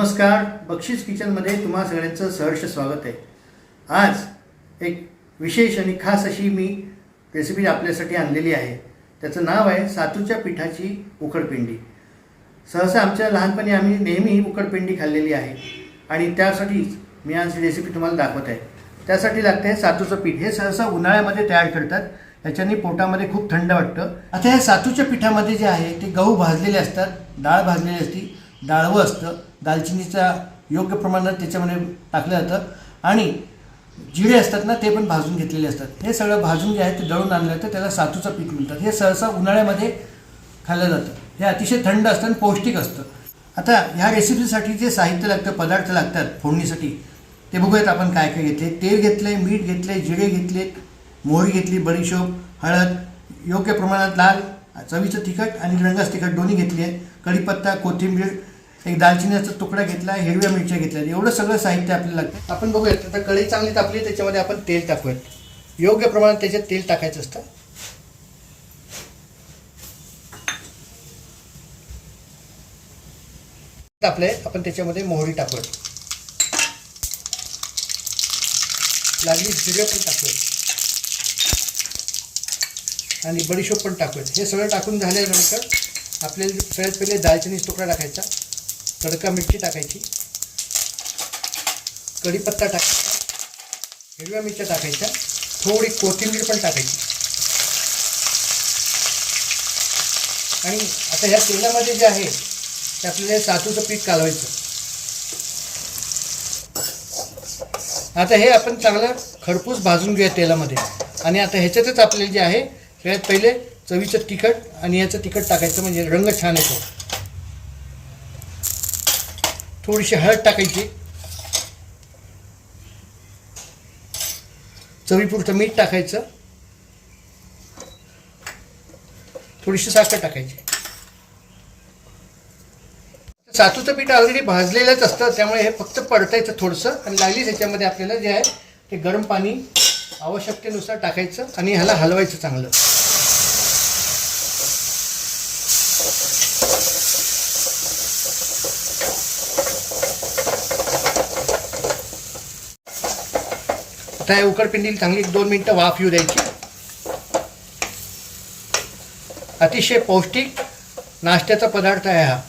नमस्कार बक्षीस किचनमध्ये तुम्हा सगळ्यांचं सहर्ष स्वागत आहे. आज एक विशेष आणि खास अशी मी रेसिपी आपल्यासाठी आणलेली आहे. त्याचं नाव आहे सातूच्या पिठाची उकडपिंडी. सहसा आमच्या लहानपणी आम्ही नेहमी ही उकडपिंडी खाल्लेली आहे आणि त्यासाठीच मी आज रेसिपी तुम्हाला दाखवत आहे. त्यासाठी लागते आहे सातूचं पीठ. हे सहसा उन्हाळ्यामध्ये तयार करतात. ह्याच्याने पोटामध्ये खूप थंड वाटतं. आता ह्या सातूच्या पिठामध्ये जे आहे ते गहू भाजलेले असतात डाळ भाजलेली असती. डाळवं असतं दालचिनीचा योग्य प्रमाणात त्याच्यामध्ये टाकलं जातं आणि जिरे असतात ना ते पण भाजून घेतलेले असतात. हे सगळं भाजून जे आहे ते दळून आणलं जातं त्याला सातूचं पीठ मिळतं हे सहसा उन्हाळ्यामध्ये खाल्लं जातं. हे अतिशय थंड असतं आणि पौष्टिक असतं. आता ह्या रेसिपीसाठी जे साहित्य लागतं पदार्थ लागतात फोडणीसाठी ते बघूयात आपण काय काय घेतले. तेल घेतले मीठ घेतले जिरे घेतले मोहरी घेतली बडीशोप हळद योग्य प्रमाणात लाल चवीचं तिखट आणि रंगास तिखट दोन्ही घेतली आहे. कढीपत्ता कोथिंबीर एक दालचिनीचा तुकडा घेतला हिरव्या मिरच्या घेतल्या. एवढं सगळं साहित्य आपल्याला लागतं. आपण बघूयात आता कढी चांगली तापली त्याच्यामध्ये आपण तेल टाकूयात. योग्य प्रमाणात त्याच्यात तेल टाकायचं असतं. तापले आपण त्याच्यामध्ये मोहरी टाकूयात. लागली जिरे पण टाकूयात. आणि बडीशोप पण टाकूयात. हे सगळं टाकून झाल्यानंतर आपल्याला सगळ्यात पहिले दालचिनी तुकडा टाकायचा. तडका मिरची टाकायची. कढीपत्ता टाकायचा. हिरव्या मिरच्या टाकायच्या. थोडी कोथिंबीर पण टाकायची. आणि आता ह्या तेलामध्ये जे आहे ते आपल्याला सासूचं पीठ कालवायचं. आता हे आपण चांगलं खरपूस भाजून घेऊया तेलामध्ये. आणि आता ह्याच्यातच आपल्याला जे आहे सगळ्यात पहिले चवीचं तिखट आणि याचं तिखट टाकायचं म्हणजे रंग छान येतो. थोडीशी हळद टाकायची. चवीपुरतं मीठ टाकायचं. थोडीशी साखर टाकायची. सातूचं पीठ ऑलरेडी भाजलेलंच असतं त्यामुळे हे फक्त पडतायचं थोडंसं आणि लागलीच ह्याच्यामध्ये आपल्याला जे आहे ते गरम पाणी आवश्यकतेनुसार टाकायचं आणि ह्याला हलवायचं चांगलं. आता या उकडपिंडीला चांगली एक दोन मिनटं वाफ येऊ द्यायची. अतिशय पौष्टिक नाश्त्याचा पदार्थ आहे हा.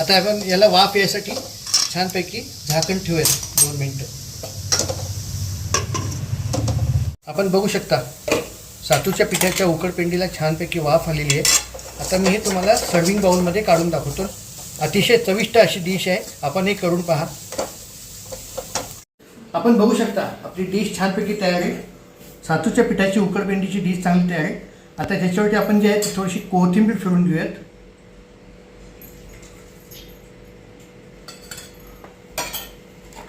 आता आपण याला वाफ यासाठी छानपैकी झाकण ठेवूया दोन मिनटं. आपण बघू शकता सातूच्या पिठाच्या उकडपिंडीला छानपैकी वाफ आलेली आहे. आता मी हे तुम्हाला सर्विंग बाउलमध्ये काढून दाखवतो. अतिशय चविष्ट अशी डिश आहे. आपण हे करून पहा. आपण बघू शकता आपली डिश छानपैकी तयार आहे. सातूच्या पिठाची उकडपिंडीची डिश चांगली तयार आहे. आता त्याच्यावरती आपण जे आहे ती थोडीशी कोथिंबीर फिरून घेऊयात.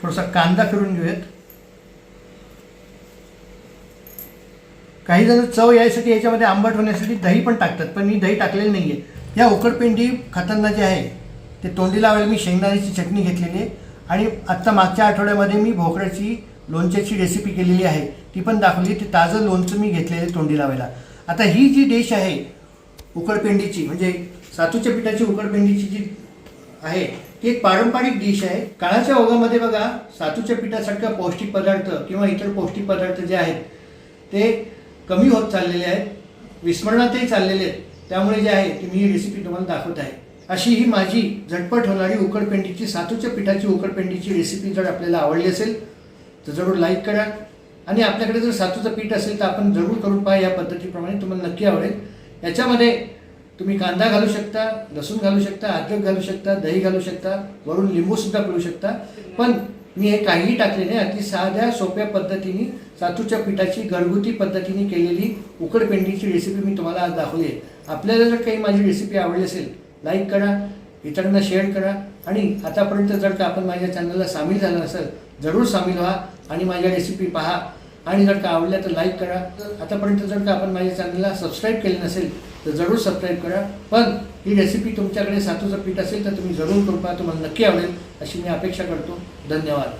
थोडासा कांदा फिरून घेऊयात. काही जण चव यायसाठी याच्यामध्ये आंबट होण्यासाठी दही पण टाकतात पण मी दही टाकलेलं नाही आहे या उकडपिंडी खाताना जे आहे. ते तोंडी लावायला मी शेंगदाण्याची चटणी घेतलेली आहे. आणि आत्ता मागच्या आठवड्यामध्ये मी भोकऱ्याची लोणच्याची रेसिपी केलेली आहे. ती पण दाखवली. ते ताजं लोणचं मी घेतलेलं आहे तोंडी लावायला. आता ही जी डिश आहे उकडपिंडीची म्हणजे सातूच्या पिठाची उकडपिंडीची जी आहे ती एक पारंपरिक डिश आहे. काळाच्या ओघामध्ये बघा सातूच्या पिठासारखा पौष्टिक पदार्थ किंवा इतर पौष्टिक पदार्थ जे आहेत ते कमी होत चाललेले आहेत विस्मरणातही चाललेले आहेत. त्यामुळे जे आहे की मी ही रेसिपी तुम्हाला दाखवत आहे. अशी ही माझी झटपट होणारी उकडपेंडीची सातूच्या पिठाची उकडपेंडीची रेसिपी जर आपल्याला आवडली असेल तर जरूर लाईक करा. आणि आपल्याकडे जर सातूचं पीठ असेल तर आपण जरूर करून पहा या पद्धतीप्रमाणे. तुम्हाला नक्की आवडेल. याच्यामध्ये तुम्ही कांदा घालू शकता लसूण घालू शकता अद्रक घालू शकता दही घालू शकता वरून लिंबूसुद्धा पिळू शकता. पण मी हे काहीही टाकले नाही अगदी साध्या सोप्या पद्धतीने सातूच्या पिठाची घरगुती पद्धतीने केलेली उकडपेंडीची रेसिपी मी तुम्हाला आज दाखवली आहे. आपल्याला जर काही माझी रेसिपी आवडली असेल लाईक करा इतरांना शेअर करा आणि आतापर्यंत जर का आपण माझ्या चॅनलला सामील झालं असेल जरूर सामील व्हा आणि माझ्या रेसिपी पहा. आणि जर का आवडल्या तर लाईक करा. आतापर्यंत जर का आपण माझ्या चॅनलला सबस्क्राईब केले नसेल तर जरूर सबस्क्राईब करा. पण ही रेसिपी तुमच्याकडे सातूचं पीठ असेल तर तुम्ही जरूर कृपा पहा तुम्हाला नक्की आवडेल अशी मी अपेक्षा करतो. धन्यवाद.